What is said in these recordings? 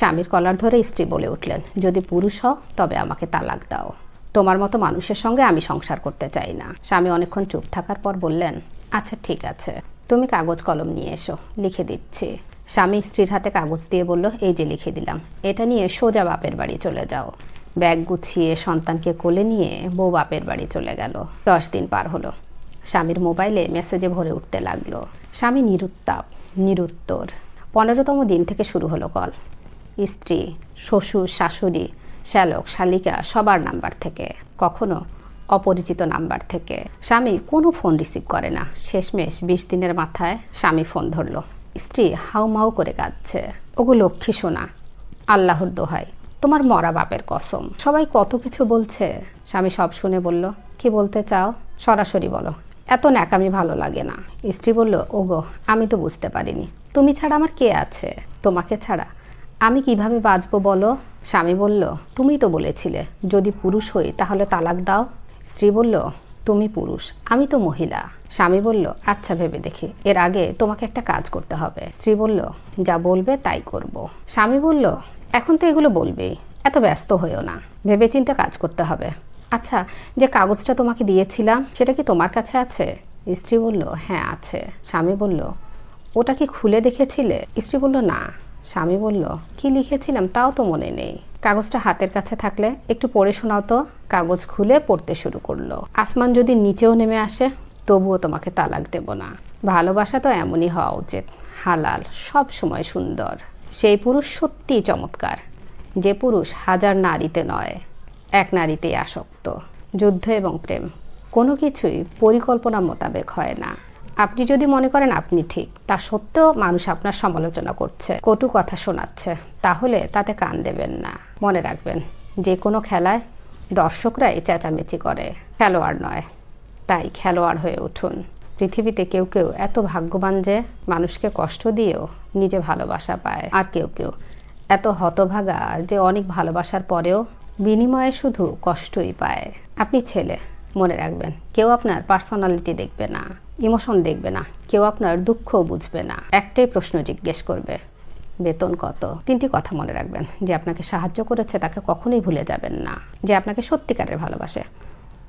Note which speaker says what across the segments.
Speaker 1: স্বামীর কলার ধরে স্ত্রী বলে উঠলেন, যদি পুরুষ হও, তবে আমাকে তালাক দাও। তোমার মতো মানুষের সঙ্গে আমি সংসার করতে চাই না। স্বামী অনেকক্ষণ চুপ থাকার পর বললেন আচ্ছা ঠিক আছে। তুমি কাগজ, কলম নিয়ে এসো, লিখে দিচ্ছি। স্বামী স্ত্রীর হাতে কাগজ দিয়ে বলল, এই যে লিখে দিলাম, এটা নিয়ে সোজা বাপের বাড়ি চলে যাও। ব্যাগ গুছিয়ে সন্তানকে কোলে নিয়ে বউ বাপের বাড়ি চলে গেল। দশ দিন পার হলো। স্বামীর মোবাইলে মেসেজে ভরে উঠতে লাগল। স্বামী নিরুত্তাপ, নিরুত্তর। পনেরোতম দিন থেকে শুরু হলো কল। স্ত্রী, শ্বশুর, শাশুড়ি, শ্যালক, শালিকা সবার নাম্বার থেকে, কখনো অপরিচিত নাম্বার থেকে। স্বামী কোনো ফোন রিসিভ করে না। শেষমেশ বিশ দিনের মাথায় স্বামী ফোন ধরলো। স্ত্রী হাউমাউ করে কাঁদছে। ওগো লক্ষ্মী সোনা, আল্লাহর দোহাই, তোমার মরা বাপের কসম। সবাই কত কিছু বলছে? স্বামী সব শুনে বলল, কি বলতে চাও? সরাসরি বলো। এত ন্যাকামি ভালো লাগে না। স্ত্রী বলল, ওগো, আমি তো বুঝতে পারিনি। তুমি ছাড়া আমার কে আছে? তোমাকে ছাড়া আমি কীভাবে বাঁচবো বলো? স্বামী বলল, তুমি তো বলেছিলে, যদি পুরুষ হই তাহলে তালাক দাও। স্ত্রী বলল, তুমি পুরুষ, আমি তো মহিলা। স্বামী বলল আচ্ছা ভেবে দেখি, এর আগে তোমাকে একটা কাজ করতে হবে। স্ত্রী বলল, যা বলবে তাই করব। স্বামী বলল, এখন তো এগুলো বলবেই, এত ব্যস্ত হয়েও না ভেবে ভেবেচিন্তে কাজ করতে হবে। আচ্ছা যে কাগজটা তোমাকে দিয়েছিলাম, সেটা কি তোমার কাছে আছে? স্ত্রী বলল হ্যাঁ আছে। স্বামী বলল, ওটা কি খুলে দেখেছিলে? স্ত্রী বলল, না। স্বামী বলল, কি লিখেছিলাম তাও তো মনে নেই। কাগজটা হাতের কাছে থাকলে একটু পড়ে শোনাও তো, কাগজ খুলে পড়তে শুরু করল। আসমান যদি নিচেও নেমে আসে, তবুও তোমাকে তালাক দেব না। ভালোবাসা তো এমনই হওয়া উচিত, হালাল, সব সময় সুন্দর। সেই পুরুষ সত্যিই চমৎকার। যে পুরুষ হাজার নারীতে নয়, এক নারীতেই আসক্ত। যুদ্ধ এবং প্রেম, কোনো কিছুই পরিকল্পনা মোতাবেক হয় না। আপনি যদি মনে করেন আপনি ঠিক, তা সত্ত্বেও মানুষ আপনার সমালোচনা করছে, কটু কথা শোনাচ্ছে, তাহলে তাতে কান দেবেন না। মনে রাখবেন, যে কোনো খেলায় দর্শকরাই চেঁচামেচি করে, খেলোয়াড় নয়। তাই খেলোয়াড় হয়ে উঠুন। পৃথিবীতে কেউ কেউ এত ভাগ্যবান যে মানুষকে কষ্ট দিয়েও নিজে ভালোবাসা পায়, আর কেউ কেউ এত হতভাগা যে অনেক ভালোবাসার পরেও বিনিময়ে শুধু কষ্টই পায়। আপনি ছেলে, মনে রাখবেন, কেউ আপনার পার্সোনালিটি দেখবে না। ইমোশন দেখবে না, কেউ আপনার দুঃখও বুঝবে না। একটাই প্রশ্ন জিজ্ঞেস করবে, বেতন কত? তিনটি কথা মনে রাখবেন, যে আপনাকে সাহায্য করেছে তাকে কখনোই ভুলে যাবেন না, যে আপনাকে সত্যিকারের ভালোবাসে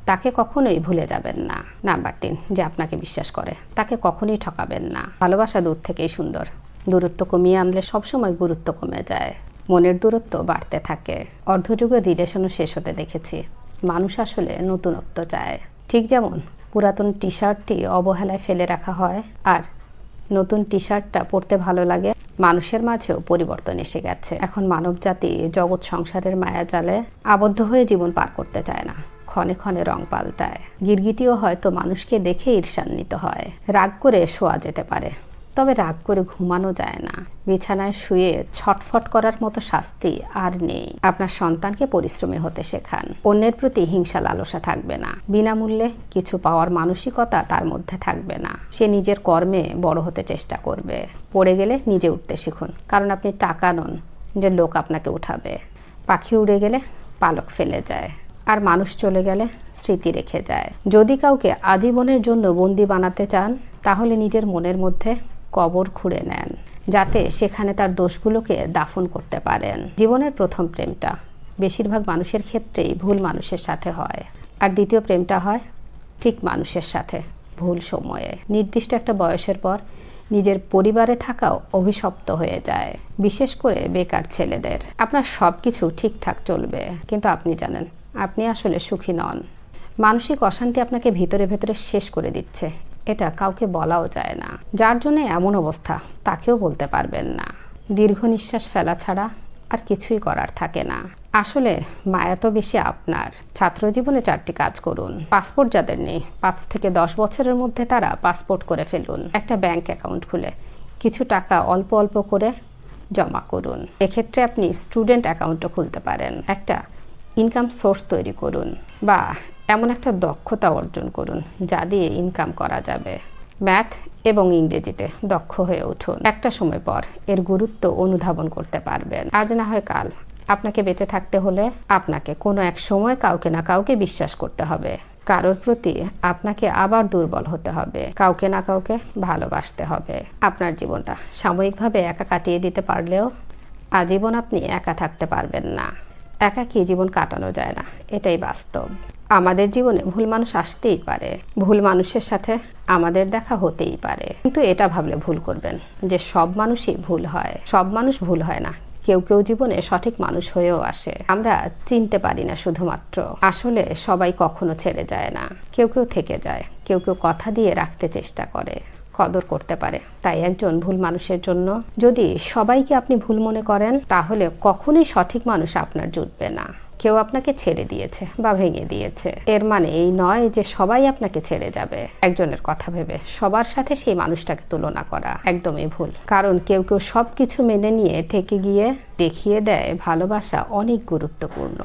Speaker 1: তাকে কখনোই ভুলে যাবেন না। নাম্বার তিন, যে আপনাকে বিশ্বাস করে তাকে কখনোই ঠকাবেন না। ভালোবাসা দূর থেকেই সুন্দর, দূরত্ব কমিয়ে আনলে সবসময় গুরুত্ব কমে যায়। মনের দূরত্ব বাড়তে থাকে। অর্ধযুগের রিলেশনও শেষ হতে দেখেছি। মানুষ আসলে নতুনত্ব চায়। ঠিক যেমন পুরাতন টি শার্টটি অবহেলায় ফেলে রাখা হয়। আর নতুন টি শার্টটা পরতে ভালো লাগে, মানুষের মাঝেও পরিবর্তন এসে গেছে। এখন মানব জাতি জগৎ সংসারের মায়া জালে আবদ্ধ হয়ে জীবন পার করতে চায় না। ক্ষণে ক্ষণে রং পাল্টায়। গিরগিটিও হয়তো মানুষকে দেখে ঈর্ষান্বিত হয়। রাগ করে শোয়া যেতে পারে। তবে রাগ করে ঘুমানো যায় না। বিছানায় শুয়ে ছটফট করার মতো শাস্তি আর নেই। আপনার সন্তানকে পরিশ্রমী হতে শেখান। অন্যের প্রতি হিংসা লালসা থাকবে না। বিনামূল্যে কিছু পাওয়ার মানসিকতা তার মধ্যে থাকবে না। সে নিজের কর্মে বড় হতে চেষ্টা করবে। পড়ে গেলে নিজে উঠতে শিখুন। কারণ আপনি টাকা নন যে লোক আপনাকে উঠাবে। পাখি উড়ে গেলে পালক ফেলে যায়। আর মানুষ চলে গেলে স্মৃতি রেখে যায়। যদি কাউকে আজীবনের জন্য বন্দি বানাতে চান, তাহলে নিজের মনের মধ্যে কবর খুঁড়ে নেন, যাতে সেখানে তার দোষগুলোকে দাফন করতে পারেন। জীবনের প্রথম প্রেমটা বেশিরভাগ মানুষের ক্ষেত্রেই ভুল মানুষের সাথে হয়। আর দ্বিতীয় প্রেমটা হয় ঠিক মানুষের সাথে, ভুল সময়ে। নির্দিষ্ট একটা বয়সের পর নিজের পরিবারে থাকাও অভিশপ্ত হয়ে যায়, বিশেষ করে বেকার ছেলেদের। আপনার সব কিছু ঠিকঠাক চলবে, কিন্তু আপনি জানেন, আপনি আসলে সুখী নন। মানসিক অশান্তি আপনাকে ভিতরে ভেতরে শেষ করে দিচ্ছে এটা কাউকে বলাও যায় না। যার জন্য এমন অবস্থা, তাকেও বলতে পারবেন না। দীর্ঘ নিঃশ্বাস ফেলা ছাড়া আর কিছুই করার থাকে না। আসলে মায়া তো বেশি আপনার। ছাত্র জীবনে চারটি কাজ করুন। পাসপোর্ট যাদের নেই, পাঁচ থেকে দশ বছরের মধ্যে তারা পাসপোর্ট করে ফেলুন। একটা ব্যাংক অ্যাকাউন্ট খুলে কিছু টাকা অল্প অল্প করে জমা করুন। এক্ষেত্রে আপনি স্টুডেন্ট অ্যাকাউন্টও খুলতে পারেন। একটা ইনকাম সোর্স তৈরি করুন বা এমন একটা দক্ষতা অর্জন করুন, যা দিয়ে ইনকাম করা যাবে। ম্যাথ এবং ইংরেজিতে দক্ষ হয়ে উঠুন। একটা সময় পর এর গুরুত্ব অনুধাবন করতে পারবেন। আজ না হয় কাল। আপনাকে বেঁচে থাকতে হলে আপনাকে কোনো এক সময় কাউকে না কাউকে বিশ্বাস করতে হবে। কারোর প্রতি আপনাকে আবার দুর্বল হতে হবে। কাউকে না কাউকে ভালোবাসতে হবে। আপনার জীবনটা সাময়িকভাবে একা কাটিয়ে দিতে পারলেও আজীবন আপনি একা থাকতে পারবেন না। একা কি জীবন কাটানো যায় না। এটাই বাস্তব। আমাদের জীবনে ভুল মানুষ আসতেই পারে। ভুল মানুষের সাথে আমাদের দেখা হতেই পারে। কিন্তু এটা ভাবলে ভুল করবেন যে সব মানুষই ভুল হয়। সব মানুষ ভুল হয় না। কেউ কেউ জীবনে সঠিক মানুষ হয়েও আসে। আমরা চিনতে পারি না শুধুমাত্র। আসলে সবাই কখনো ছেড়ে যায় না। কেউ কেউ থেকে যায়। কেউ কেউ কথা দিয়ে রাখতে চেষ্টা করে। কদর করতে পারে। তাই একজন ভুল মানুষের জন্য যদি সবাইকে আপনি ভুল মনে করেন, তাহলে কখনোই সঠিক মানুষ আপনার জুটবে না। কেউ আপনাকে ছেড়ে দিয়েছে বা ভেঙে দিয়েছে। এর মানে এই নয় যে সবাই আপনাকে ছেড়ে যাবে। একজনের কথা ভেবে সবার সাথে সেই মানুষটাকে তুলনা করা একদমই ভুল। কারণ কেউ কেউ সব কিছু মেনে নিয়ে থেকে গিয়ে দেখিয়ে দেয় ভালোবাসা অনেক গুরুত্বপূর্ণ।